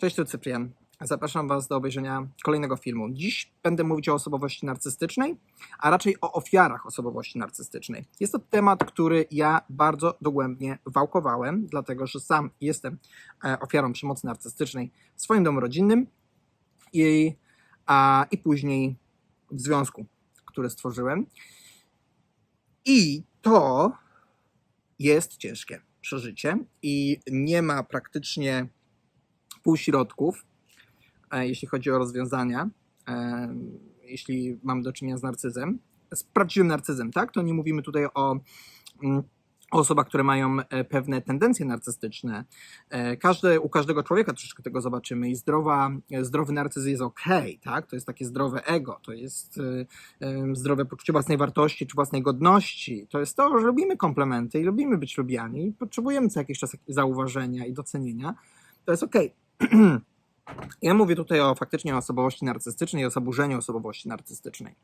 Cześć, tu Cyprian. Zapraszam Was do obejrzenia kolejnego filmu. Dziś będę mówić o osobowości narcystycznej, a raczej o ofiarach osobowości narcystycznej. Jest to temat, który ja bardzo dogłębnie wałkowałem, dlatego że sam jestem e, ofiarą przemocy narcystycznej w swoim domu rodzinnym i, a, i później w związku, który stworzyłem. I to jest ciężkie przeżycie i nie ma praktycznie półśrodków, e, jeśli chodzi o rozwiązania, e, jeśli mamy do czynienia z narcyzem. Z prawdziwym narcyzem, tak? To nie mówimy tutaj o, mm, osobach, które mają e, pewne tendencje narcystyczne. Każde, u każdego człowieka troszeczkę tego zobaczymy i zdrowa, zdrowy narcyzm jest ok, tak? To jest takie zdrowe ego, to jest zdrowe poczucie własnej wartości czy własnej godności. To jest to, że lubimy komplementy i lubimy być lubiani i potrzebujemy co jakiś czas zauważenia i docenienia. To jest ok. Ja mówię tutaj o faktycznie o osobowości narcystycznej o zaburzeniu osobowości narcystycznej.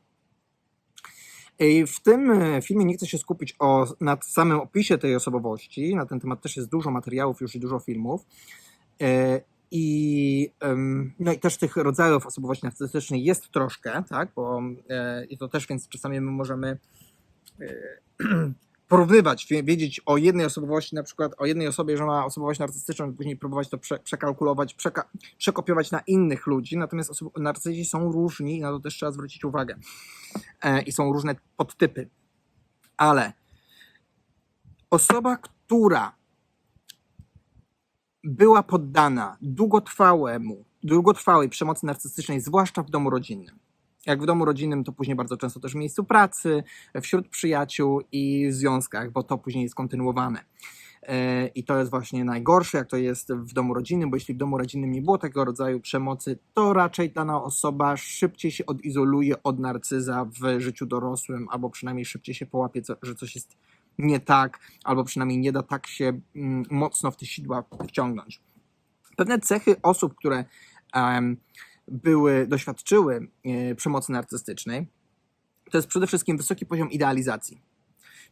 W tym e, filmie nie chcę się skupić o, na samym opisie tej osobowości. Na ten temat też jest dużo materiałów już i dużo filmów. E, I, no i też tych rodzajów osobowości narcystycznej jest troszkę, tak? Bo, e, I to też więc czasami my możemy porównywać, wie- wiedzieć o jednej osobowości, na przykład o jednej osobie, że ma osobowość narcystyczną, i później próbować to prze, przekalkulować, przeka, przekopiować na innych ludzi. Natomiast osob- narcyzi są różni i na to też trzeba zwrócić uwagę. E, I są różne podtypy. Ale osoba, która była poddana długotrwałemu, długotrwałej przemocy narcystycznej, zwłaszcza w domu rodzinnym. Jak w domu rodzinnym, to później bardzo często też w miejscu pracy, wśród przyjaciół i w związkach, bo to później jest kontynuowane. E, I to jest właśnie najgorsze, jak to jest w domu rodzinnym, bo jeśli w domu rodzinnym nie było tego rodzaju przemocy, to raczej dana osoba szybciej się odizoluje od narcyza w życiu dorosłym, albo przynajmniej szybciej się połapie, że coś jest nie tak, albo przynajmniej nie da tak się mm, mocno w te sidła wciągnąć. Pewne cechy osób, które em, były, doświadczyły e, przemocy narcystycznej, to jest przede wszystkim wysoki poziom idealizacji.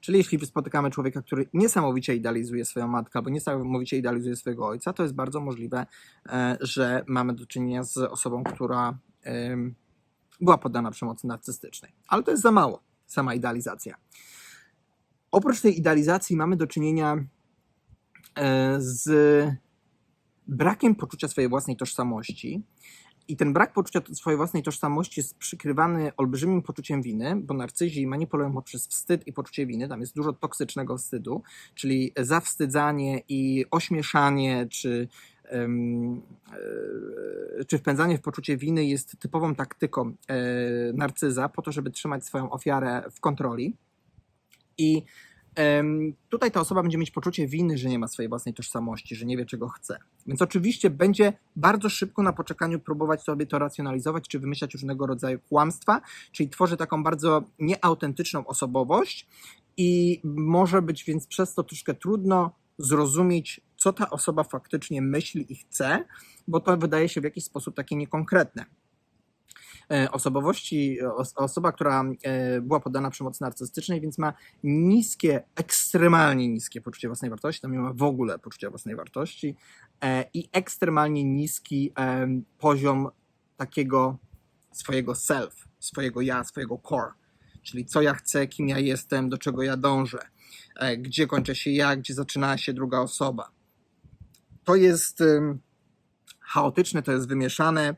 Czyli jeśli spotykamy człowieka, który niesamowicie idealizuje swoją matkę albo niesamowicie idealizuje swojego ojca, to jest bardzo możliwe, e, że mamy do czynienia z osobą, która była poddana przemocy narcystycznej. Ale to jest za mało, sama idealizacja. Oprócz tej idealizacji mamy do czynienia e, z brakiem poczucia swojej własnej tożsamości. I ten brak poczucia swojej własnej tożsamości jest przykrywany olbrzymim poczuciem winy, bo narcyzi manipulują poprzez wstyd i poczucie winy. Tam jest dużo toksycznego wstydu, czyli zawstydzanie i ośmieszanie, czy, e, czy wpędzanie w poczucie winy jest typową taktyką e, narcyza po to, żeby trzymać swoją ofiarę w kontroli. I tutaj ta osoba będzie mieć poczucie winy, że nie ma swojej własnej tożsamości, że nie wie, czego chce. Więc oczywiście będzie bardzo szybko na poczekaniu próbować sobie to racjonalizować, czy wymyślać różnego rodzaju kłamstwa, czyli tworzy taką bardzo nieautentyczną osobowość i może być więc przez to troszkę trudno zrozumieć, co ta osoba faktycznie myśli i chce, bo to wydaje się w jakiś sposób takie niekonkretne osobowości, os, osoba, która e, była poddana przemocy narcystycznej, więc ma niskie, ekstremalnie niskie poczucie własnej wartości, tam nie ma w ogóle poczucia własnej wartości e, i ekstremalnie niski poziom takiego swojego self, swojego ja, swojego core, czyli co ja chcę, kim ja jestem, do czego ja dążę, e, gdzie kończę się ja, gdzie zaczyna się druga osoba. To jest chaotyczne, to jest wymieszane,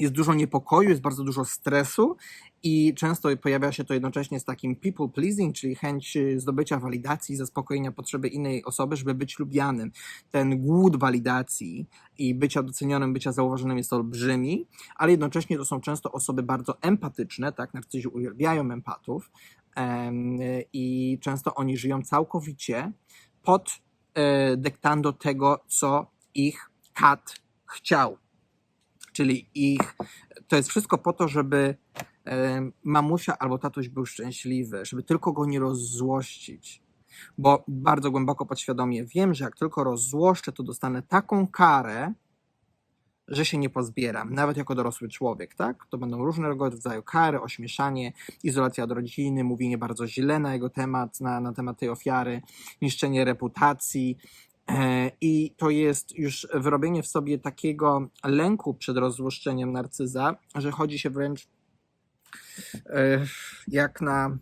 jest dużo niepokoju, jest bardzo dużo stresu i często pojawia się to jednocześnie z takim people pleasing, czyli chęć y, zdobycia walidacji, zaspokojenia potrzeby innej osoby, żeby być lubianym. Ten głód walidacji i bycia docenionym, bycia zauważonym jest olbrzymi, ale jednocześnie to są często osoby bardzo empatyczne, tak, narcyzi uwielbiają empatów em, i często oni żyją całkowicie pod e, dyktando tego, co ich kat chciał czyli ich, to jest wszystko po to, żeby e, mamusia albo tatuś był szczęśliwy, żeby tylko go nie rozzłościć. Bo bardzo głęboko podświadomie wiem, że jak tylko rozzłoszczę, to dostanę taką karę, że się nie pozbieram, nawet jako dorosły człowiek, tak? To będą różnego rodzaju kary, ośmieszanie, izolacja od rodziny, mówienie bardzo źle na jego temat, na, na temat tej ofiary, niszczenie reputacji, I to jest już wyrobienie w sobie takiego lęku przed rozluszczeniem narcyza, że chodzi się wręcz e, jak na,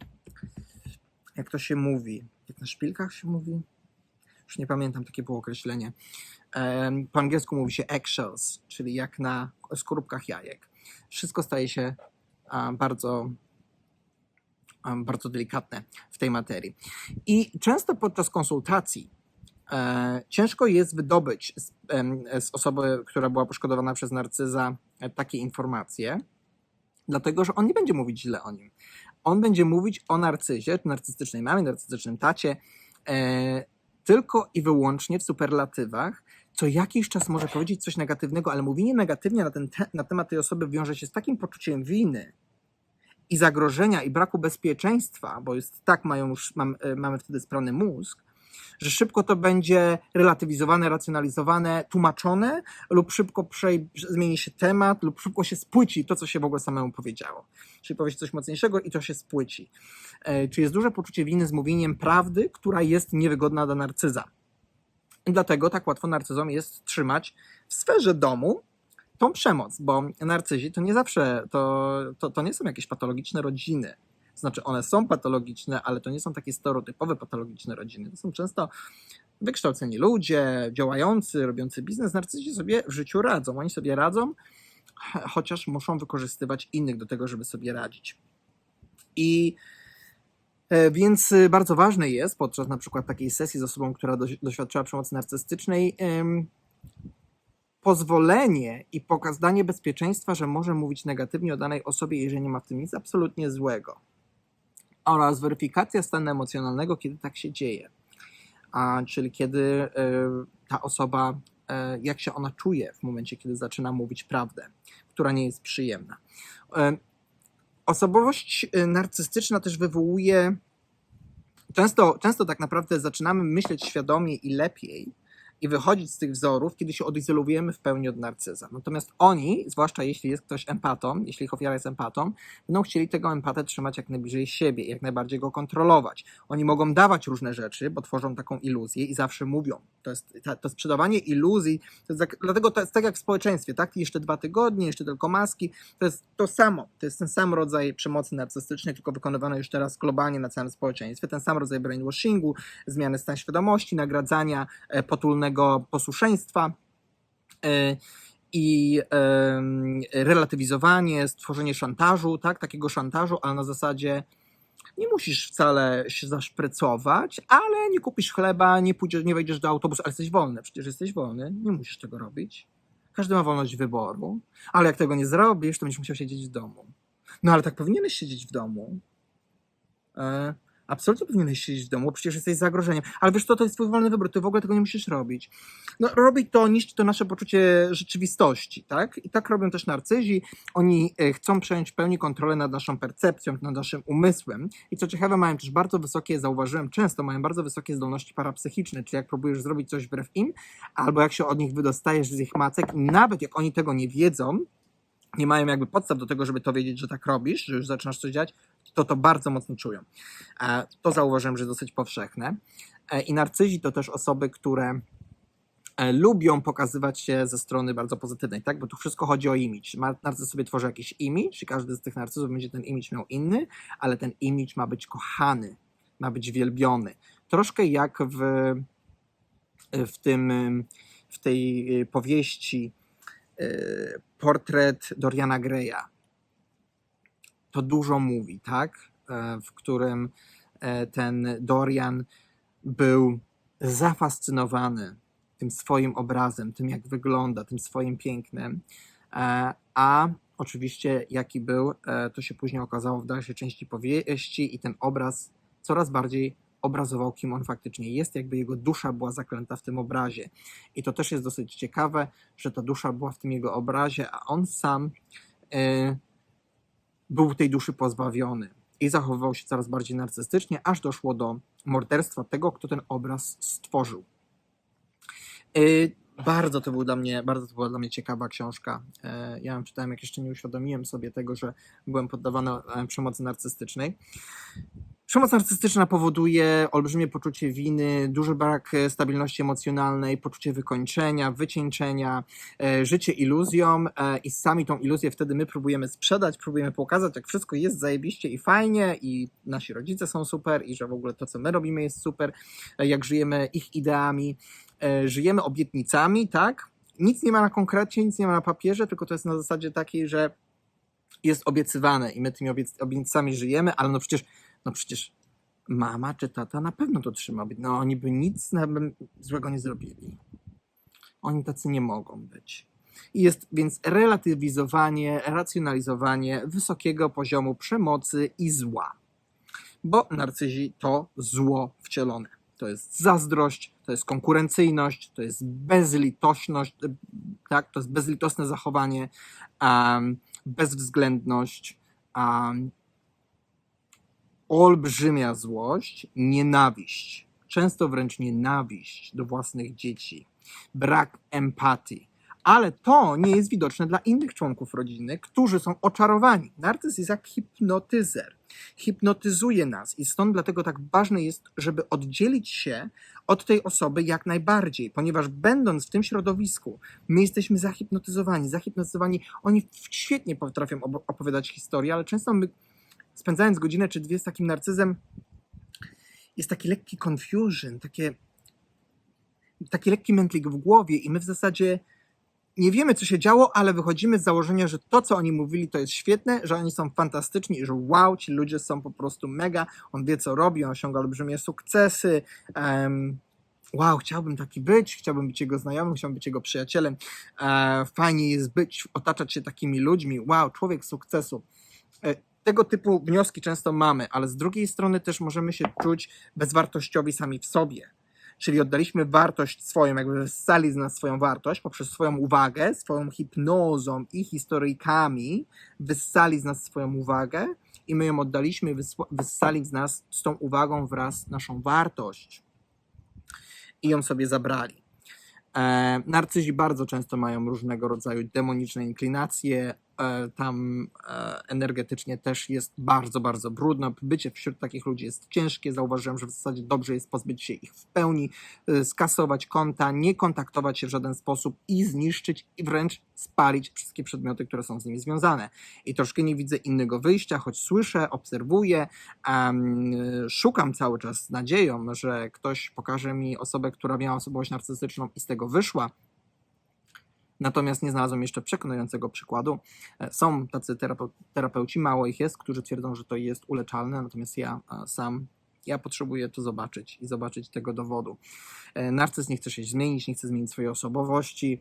jak to się mówi, jak na szpilkach się mówi? Już nie pamiętam, takie było określenie. E, Po angielsku mówi się eggshells, czyli jak na skorupkach jajek. Wszystko staje się bardzo, bardzo delikatne w tej materii. I często podczas konsultacji e, ciężko jest wydobyć z, z osoby, która była poszkodowana przez narcyza, e, takie informacje, dlatego że on nie będzie mówić źle o nim. On będzie mówić o narcyzie, narcystycznej mamie, narcystycznym tacie, e, tylko i wyłącznie w superlatywach. Co jakiś czas może powiedzieć coś negatywnego, ale mówienie negatywnie na, ten te, na temat tej osoby wiąże się z takim poczuciem winy i zagrożenia i braku bezpieczeństwa, bo jest tak mają już, mam, e, mamy wtedy sprawny mózg, że szybko to będzie relatywizowane, racjonalizowane, tłumaczone, lub szybko przej- zmieni się temat, lub szybko się spłyci to, co się w ogóle samemu powiedziało. Czyli powie coś mocniejszego i to się spłyci. E, Czy jest duże poczucie winy z mówieniem prawdy, która jest niewygodna dla narcyza. Dlatego tak łatwo narcyzom jest trzymać w sferze domu tą przemoc, bo narcyzi to nie zawsze, to, to, to nie są jakieś patologiczne rodziny. Znaczy, one są patologiczne, ale to nie są takie stereotypowe patologiczne rodziny. To są często wykształceni ludzie, działający, robiący biznes. Narcyzi sobie w życiu radzą. Oni sobie radzą, ch- chociaż muszą wykorzystywać innych do tego, żeby sobie radzić. I e, więc y, bardzo ważne jest podczas na przykład takiej sesji z osobą, która doś- doświadczyła przemocy narcystycznej, pozwolenie i pokazanie bezpieczeństwa, że może mówić negatywnie o danej osobie, jeżeli nie ma w tym nic absolutnie złego. Oraz weryfikacja stanu emocjonalnego, kiedy tak się dzieje. A, czyli kiedy e, ta osoba, e, jak się ona czuje w momencie, kiedy zaczyna mówić prawdę, która nie jest przyjemna. E, Osobowość narcystyczna też wywołuje. Często, często tak naprawdę zaczynamy myśleć świadomie i lepiej i wychodzić z tych wzorów, kiedy się odizolujemy w pełni od narcyza. Natomiast oni, zwłaszcza jeśli jest ktoś empatą, jeśli ich ofiara jest empatą, będą chcieli tego empatę trzymać jak najbliżej siebie, jak najbardziej go kontrolować. Oni mogą dawać różne rzeczy, bo tworzą taką iluzję i zawsze mówią. To jest to sprzedawanie iluzji, to jest tak, dlatego to jest tak jak w społeczeństwie, tak? Jeszcze dwa tygodnie, jeszcze tylko maski. To jest to samo. To jest ten sam rodzaj przemocy narcystycznej, tylko wykonywany już teraz globalnie na całym społeczeństwie. Ten sam rodzaj brainwashingu, zmiany stan świadomości, nagradzania e, potulnego posłuszeństwa. E, i relatywizowanie, stworzenie szantażu, tak, takiego szantażu, ale na zasadzie nie musisz wcale się zaszprycować, ale nie kupisz chleba, nie pójdziesz, nie wejdziesz do autobusu, ale jesteś wolny, przecież jesteś wolny, nie musisz tego robić. Każdy ma wolność wyboru, ale jak tego nie zrobisz, to będziesz musiał siedzieć w domu. No ale tak powinieneś siedzieć w domu. Absolutnie powinieneś siedzieć w domu, przecież jesteś zagrożeniem. Ale wiesz co, to jest twój wolny wybór, ty w ogóle tego nie musisz robić. No, robi to, niszczy to nasze poczucie rzeczywistości, tak? I tak robią też narcyzi. Oni e, chcą przejąć w pełni kontrolę nad naszą percepcją, nad naszym umysłem. I co ciekawe, mają też bardzo wysokie, zauważyłem często, mają bardzo wysokie zdolności parapsychiczne, czyli jak próbujesz zrobić coś wbrew im, albo jak się od nich wydostajesz z ich macek, nawet jak oni tego nie wiedzą, nie mają jakby podstaw do tego, żeby to wiedzieć, że tak robisz, że już zaczynasz coś dziać, to to bardzo mocno czują. E, To zauważyłem, że dosyć powszechne. E, I narcyzi to też osoby, które e, lubią pokazywać się ze strony bardzo pozytywnej, tak? Bo tu wszystko chodzi o imidż. Narcyz sobie tworzy jakiś imidż i każdy z tych narcyzów będzie ten imidż miał inny, ale ten imidż ma być kochany, ma być wielbiony. Troszkę jak w, w tym, w tej powieści portret Doriana Greya. To dużo mówi, tak? E, W którym e, ten Dorian był zafascynowany tym swoim obrazem, tym jak wygląda, tym swoim pięknem. E, A oczywiście jaki był, to się później okazało w dalszej części powieści i ten obraz coraz bardziej obrazował, kim on faktycznie jest, jakby jego dusza była zaklęta w tym obrazie. I to też jest dosyć ciekawe, że ta dusza była w tym jego obrazie, a on sam był tej duszy pozbawiony i zachowywał się coraz bardziej narcystycznie, aż doszło do morderstwa tego, kto ten obraz stworzył. Y, Bardzo to, był dla mnie, bardzo to była dla mnie ciekawa książka. E, Ja ją czytałem, jak jeszcze nie uświadomiłem sobie tego, że byłem poddawany e, przemocy narcystycznej. Przemoc narcystyczna powoduje olbrzymie poczucie winy, duży brak e, stabilności emocjonalnej, poczucie wykończenia, wycieńczenia, e, życie iluzją e, i sami tą iluzję wtedy my próbujemy sprzedać, próbujemy pokazać, jak wszystko jest zajebiście i fajnie i nasi rodzice są super i że w ogóle to, co my robimy jest super, jak żyjemy ich ideami, żyjemy obietnicami, tak? Nic nie ma na konkrecie, nic nie ma na papierze, tylko to jest na zasadzie takiej, że jest obiecywane i my tymi obietnicami żyjemy, ale no przecież no przecież mama czy tata na pewno to trzyma. No oni by nic złego nie zrobili. Oni tacy nie mogą być. I jest więc relatywizowanie, racjonalizowanie wysokiego poziomu przemocy i zła. Bo narcyzi to zło wcielone. To jest zazdrość, to jest konkurencyjność, to jest bezlitośność, e, tak, to jest bezlitosne zachowanie, um, bezwzględność, um, olbrzymia złość, nienawiść, często wręcz nienawiść do własnych dzieci, brak empatii. Ale to nie jest widoczne dla innych członków rodziny, którzy są oczarowani. Narcyz jest jak hipnotyzer. Hipnotyzuje nas i stąd dlatego tak ważne jest, żeby oddzielić się od tej osoby jak najbardziej, ponieważ będąc w tym środowisku, my jesteśmy zahipnotyzowani, zahipnotyzowani. Oni świetnie potrafią opowiadać historię, ale często my spędzając godzinę czy dwie z takim narcyzem, jest taki lekki confusion, takie, taki lekki mętlik w głowie i my w zasadzie nie wiemy, co się działo, ale wychodzimy z założenia, że to, co oni mówili, to jest świetne, że oni są fantastyczni że wow, ci ludzie są po prostu mega, on wie, co robi, on osiąga olbrzymie sukcesy, em, wow, chciałbym taki być, chciałbym być jego znajomym, chciałbym być jego przyjacielem, e, fajnie jest być, otaczać się takimi ludźmi, wow, człowiek sukcesu. E, tego typu wnioski często mamy, ale z drugiej strony też możemy się czuć bezwartościowi sami w sobie. Czyli oddaliśmy wartość swoją, jakby wyssali z nas swoją wartość poprzez swoją uwagę, swoją hipnozą i historyjkami, wyssali z nas swoją uwagę i my ją oddaliśmy, wyssali z nas z tą uwagą wraz naszą wartość i ją sobie zabrali. E, narcyzi bardzo często mają różnego rodzaju demoniczne inklinacje. E, tam e, energetycznie też jest bardzo, bardzo brudno. Bycie wśród takich ludzi jest ciężkie. Zauważyłem, że w zasadzie dobrze jest pozbyć się ich w pełni, e, skasować konta, nie kontaktować się w żaden sposób i zniszczyć i wręcz spalić wszystkie przedmioty, które są z nimi związane. I troszkę nie widzę innego wyjścia, choć słyszę, obserwuję, em, szukam cały czas z nadzieją, że ktoś pokaże mi osobę, która miała osobowość narcystyczną i z tego wyszła. Natomiast nie znalazłem jeszcze przekonującego przykładu. E, Są tacy terapeu- terapeuci, mało ich jest, którzy twierdzą, że to jest uleczalne, natomiast ja e, sam ja potrzebuję to zobaczyć i zobaczyć tego dowodu. E, Narcyz nie chce się zmienić, nie chce zmienić swojej osobowości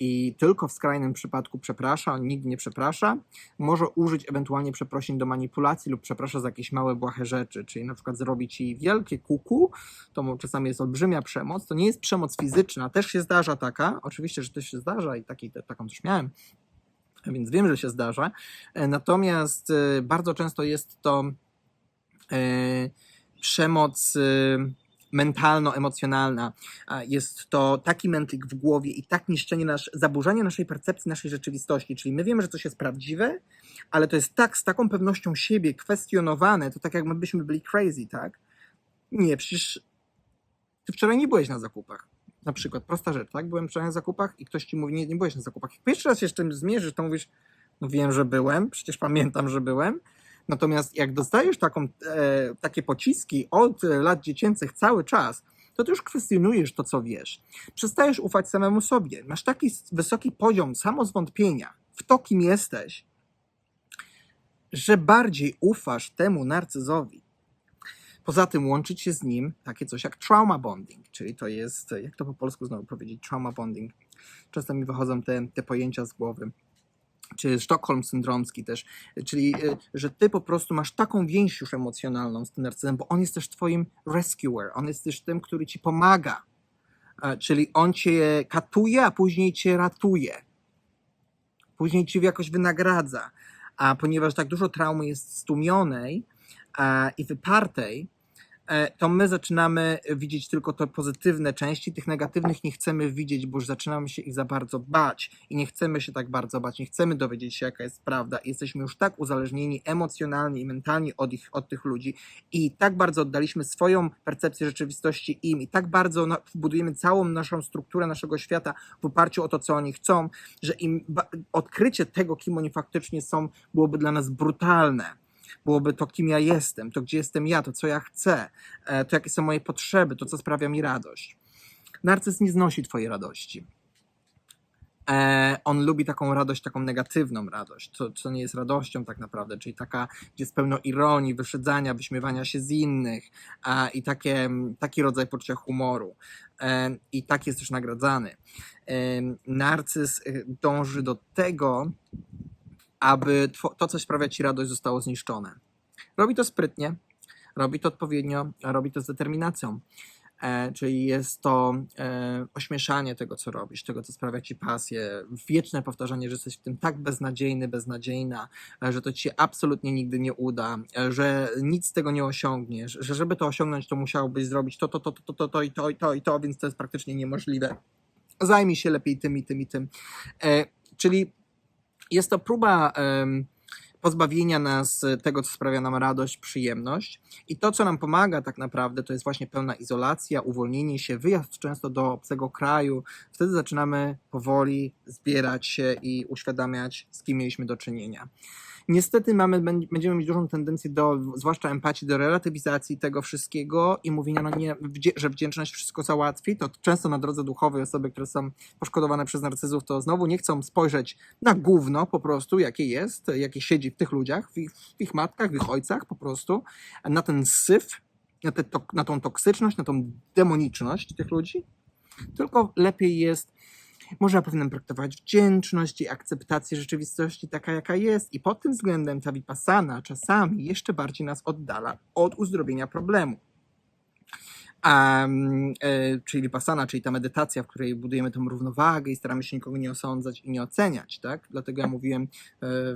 i tylko w skrajnym przypadku przeprasza, nigdy nie przeprasza. Może użyć ewentualnie przeprosin do manipulacji lub przeprasza za jakieś małe, błahe rzeczy, czyli na przykład zrobić ci wielkie kuku, to czasami jest olbrzymia przemoc. To nie jest przemoc fizyczna, też się zdarza taka, oczywiście, że też się zdarza i taki, taką też miałem, więc wiem, że się zdarza. E, Natomiast e, bardzo często jest to przemoc e, mentalno-emocjonalna. Jest to taki mętlik w głowie i tak niszczenie, nasz, zaburzenie naszej percepcji, naszej rzeczywistości. Czyli my wiemy, że coś jest prawdziwe, ale to jest tak z taką pewnością siebie kwestionowane, to tak jak my byśmy byli crazy, tak? Nie, przecież ty wczoraj nie byłeś na zakupach. Na przykład, prosta rzecz, tak? Byłem wczoraj na zakupach i ktoś ci mówi, nie, nie byłeś na zakupach. Jak pierwszy raz się z tym zmierzysz, to mówisz, no wiem, że byłem, przecież pamiętam, że byłem. Natomiast jak dostajesz taką, e, takie pociski od lat dziecięcych cały czas, to ty już kwestionujesz to, co wiesz. Przestajesz ufać samemu sobie. Masz taki wysoki poziom samozwątpienia w to, kim jesteś, że bardziej ufasz temu narcyzowi. Poza tym łączyć się z nim takie coś jak trauma bonding, czyli to jest, jak to po polsku znowu powiedzieć, trauma bonding. Często mi wychodzą te, te pojęcia z głowy. Czy sztokholm syndromski też, czyli y, że ty po prostu masz taką więź już emocjonalną z tym narcyzem, bo on jest też twoim rescuer, on jest też tym, który ci pomaga. Czyli on cię katuje, a później cię ratuje. Później cię jakoś wynagradza. A ponieważ tak dużo traumy jest stłumionej e, i wypartej, to my zaczynamy widzieć tylko te pozytywne części, tych negatywnych nie chcemy widzieć, bo już zaczynamy się ich za bardzo bać. I nie chcemy się tak bardzo bać, nie chcemy dowiedzieć się, jaka jest prawda. Jesteśmy już tak uzależnieni emocjonalnie i mentalnie od, ich, od tych ludzi. I tak bardzo oddaliśmy swoją percepcję rzeczywistości im. I tak bardzo na, budujemy całą naszą strukturę naszego świata w oparciu o to, co oni chcą, że im odkrycie tego, kim oni faktycznie są, byłoby dla nas brutalne. Byłoby to, kim ja jestem, to gdzie jestem ja, to co ja chcę, e, to jakie są moje potrzeby, to co sprawia mi radość. Narcyz nie znosi twojej radości. E, on lubi taką radość, taką negatywną radość, co, co nie jest radością tak naprawdę, czyli taka, gdzie jest pełno ironii, wyszydzania, wyśmiewania się z innych a, i takie, taki rodzaj poczucia humoru. E, I tak jest też nagradzany. Narcyz dąży do tego, aby to, co sprawia ci radość, zostało zniszczone. Robi to sprytnie, robi to odpowiednio, robi to z determinacją. E, czyli jest to e, ośmieszanie tego, co robisz, tego, co sprawia ci pasję, wieczne powtarzanie, że jesteś w tym tak beznadziejny, beznadziejna, e, że to ci się absolutnie nigdy nie uda, e, że nic z tego nie osiągniesz, że żeby to osiągnąć, to musiałbyś zrobić to, to, to, to, to, to, to i to, i to, i to, więc to jest praktycznie niemożliwe. Zajmij się lepiej tym i tym i tym. E, czyli jest to próba pozbawienia nas tego, co sprawia nam radość, przyjemność. I to, co nam pomaga tak naprawdę, to jest właśnie pełna izolacja, uwolnienie się, wyjazd często do obcego kraju. Wtedy zaczynamy powoli zbierać się i uświadamiać, z kim mieliśmy do czynienia. Niestety mamy, bę- będziemy mieć dużą tendencję do, zwłaszcza empatii, do relatywizacji tego wszystkiego i mówienia, no nie, że wdzięczność wszystko załatwi. To często na drodze duchowej osoby, które są poszkodowane przez narcyzów, to znowu nie chcą spojrzeć na gówno po prostu, jakie jest, jakie siedzi w tych ludziach, w ich, w ich matkach, w ich ojcach po prostu, na ten syf, na, te, na tą toksyczność, na tą demoniczność tych ludzi, tylko lepiej jest, można powinienem praktykować wdzięczność i akceptację rzeczywistości taka, jaka jest i pod tym względem ta vipassana czasami jeszcze bardziej nas oddala od uzdrowienia problemu. Um, e, czyli vipassana, czyli ta medytacja, w której budujemy tą równowagę i staramy się nikogo nie osądzać i nie oceniać, tak? Dlatego ja mówiłem e,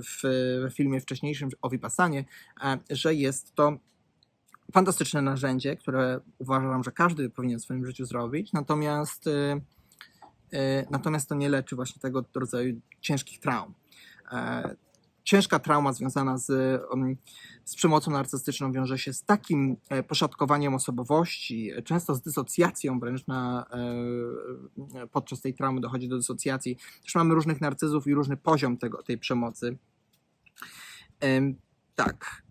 w, w filmie wcześniejszym o vipassanie, e, że jest to fantastyczne narzędzie, które uważam, że każdy powinien w swoim życiu zrobić, natomiast, e, natomiast to nie leczy właśnie tego rodzaju ciężkich traum. E, Ciężka trauma związana z, z przemocą narcystyczną wiąże się z takim e, poszatkowaniem osobowości, e, często z dysocjacją wręcz na, e, e, podczas tej traumy dochodzi do dysocjacji. Też mamy różnych narcyzów i różny poziom tego, tej przemocy. Em, tak.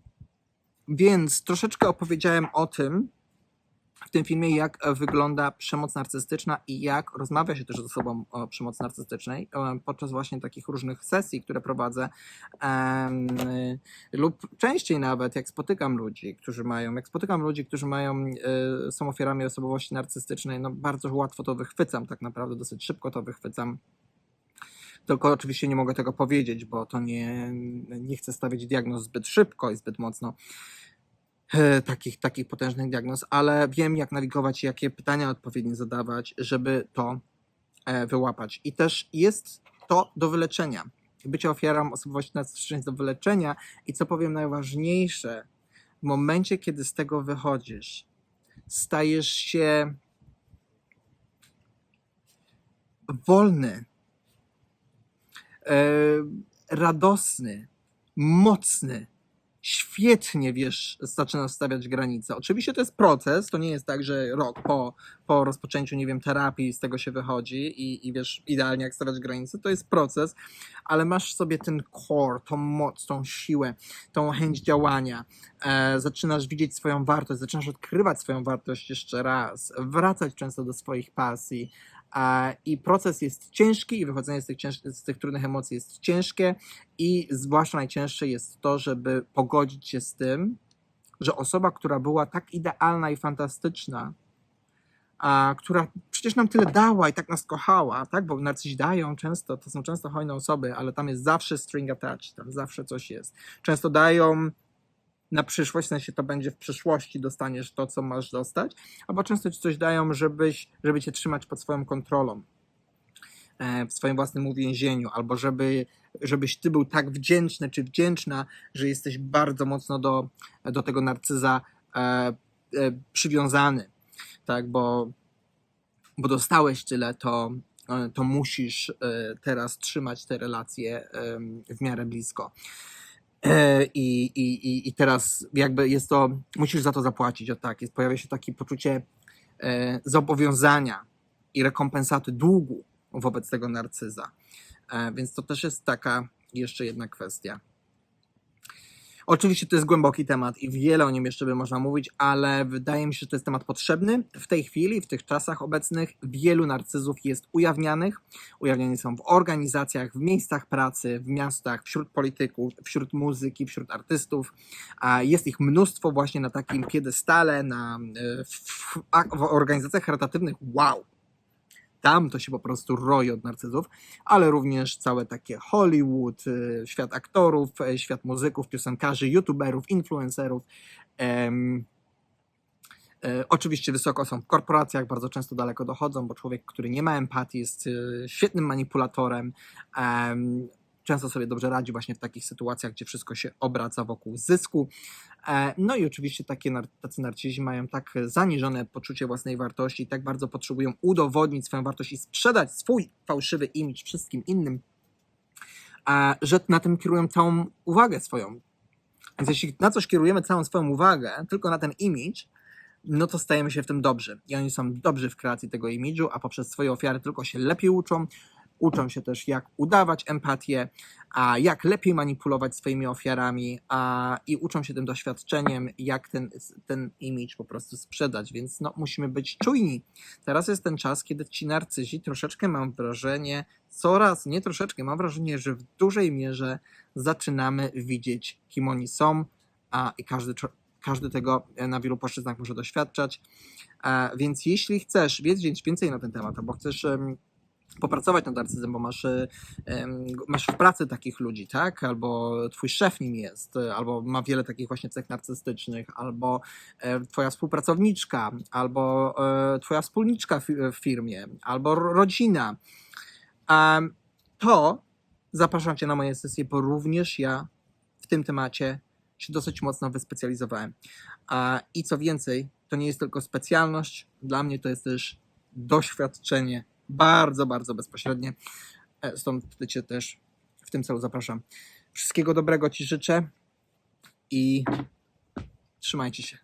Więc troszeczkę opowiedziałem o tym w tym filmie, jak e, wygląda przemoc narcystyczna i jak rozmawia się też ze sobą o przemocy narcystycznej e, podczas właśnie takich różnych sesji, które prowadzę lub częściej nawet, jak spotykam ludzi, którzy mają, jak spotykam ludzi, którzy mają, y, są ofiarami osobowości narcystycznej, no bardzo łatwo to wychwycam, tak naprawdę dosyć szybko to wychwycam. Tylko oczywiście nie mogę tego powiedzieć, bo to nie, nie chcę stawiać diagnoz zbyt szybko i zbyt mocno e, takich, takich potężnych diagnoz, ale wiem, jak nawigować jakie pytania odpowiednio zadawać, żeby to e, wyłapać. I też jest to do wyleczenia. Bycie ofiarą osobowości narcystycznej jest do wyleczenia i co powiem najważniejsze, w momencie, kiedy z tego wychodzisz, stajesz się wolny, e, radosny, mocny, świetnie wiesz, zaczynasz stawiać granice. Oczywiście to jest proces, to nie jest tak, że rok po, po rozpoczęciu, nie wiem, terapii z tego się wychodzi i, i wiesz idealnie jak stawiać granice, to jest proces, ale masz sobie ten core, tą moc, tą siłę, tą chęć działania, e, zaczynasz widzieć swoją wartość, zaczynasz odkrywać swoją wartość jeszcze raz, wracać często do swoich pasji, I proces jest ciężki i wychodzenie z tych, z tych trudnych emocji jest ciężkie i zwłaszcza najcięższe jest to, żeby pogodzić się z tym, że osoba, która była tak idealna i fantastyczna, a, która przecież nam tyle dała i tak nas kochała, tak? Bo narcyzi dają często, to są często hojne osoby, ale tam jest zawsze string attached, tam zawsze coś jest. Często dają na przyszłość, w sensie to będzie w przyszłości dostaniesz to, co masz dostać, albo często ci coś dają, żebyś, żeby cię trzymać pod swoją kontrolą e, w swoim własnym uwięzieniu, albo żeby, żebyś ty był tak wdzięczny czy wdzięczna, że jesteś bardzo mocno do, do tego narcyza e, e, przywiązany, tak, bo, bo dostałeś tyle, to, e, to musisz e, teraz trzymać te relacje w miarę blisko. E, I, i, i, teraz jakby jest to, musisz za to zapłacić, o tak, jest, pojawia się takie poczucie e, zobowiązania i rekompensaty długu wobec tego narcyza. E, Więc to też jest taka jeszcze jedna kwestia. Oczywiście to jest głęboki temat i wiele o nim jeszcze by można mówić, ale wydaje mi się, że to jest temat potrzebny. W tej chwili, w tych czasach obecnych, wielu narcyzów jest ujawnianych. Ujawniani są w organizacjach, w miejscach pracy, w miastach, wśród polityków, wśród muzyki, wśród artystów. Jest ich mnóstwo właśnie na takim piedestale, na, e, w, w, w organizacjach charytatywnych. Wow! Tam to się po prostu roi od narcyzów, ale również całe takie Hollywood, y, świat aktorów, e, świat muzyków, piosenkarzy, youtuberów, influencerów. E, Oczywiście wysoko są w korporacjach, bardzo często daleko dochodzą, bo człowiek, który nie ma empatii, jest y, świetnym manipulatorem. em, Często sobie dobrze radzi właśnie w takich sytuacjach, gdzie wszystko się obraca wokół zysku. E, No i oczywiście takie, nar- tacy narcyzi mają tak zaniżone poczucie własnej wartości, tak bardzo potrzebują udowodnić swoją wartość i sprzedać swój fałszywy imidż wszystkim innym, a że na tym kierują całą uwagę swoją. Więc jeśli na coś kierujemy całą swoją uwagę, tylko na ten imidż, no to stajemy się w tym dobrzy. I oni są dobrzy w kreacji tego imidżu, a poprzez swoje ofiary tylko się lepiej uczą. Uczą się też, jak udawać empatię, a jak lepiej manipulować swoimi ofiarami, a, i uczą się tym doświadczeniem, jak ten, ten imidż po prostu sprzedać. Więc no, musimy być czujni. Teraz jest ten czas, kiedy ci narcyzi troszeczkę mam wrażenie, coraz, nie troszeczkę, mam wrażenie, że w dużej mierze zaczynamy widzieć, kim oni są, a i każdy, każdy tego na wielu płaszczyznach może doświadczać. E, Więc jeśli chcesz wiedzieć więcej na ten temat, albo chcesz em, popracować nad narcyzmem, bo masz, masz w pracy takich ludzi, tak? Albo twój szef nim jest, albo ma wiele takich właśnie cech narcystycznych, albo e, twoja współpracowniczka, albo e, twoja wspólniczka w firmie, albo ro- rodzina. To zapraszam cię na moje sesje, bo również ja w tym temacie się dosyć mocno wyspecjalizowałem. I co więcej, to nie jest tylko specjalność, dla mnie to jest też doświadczenie bardzo, bardzo bezpośrednie. E, Stąd cię też w tym celu zapraszam. Wszystkiego dobrego ci życzę i trzymajcie się.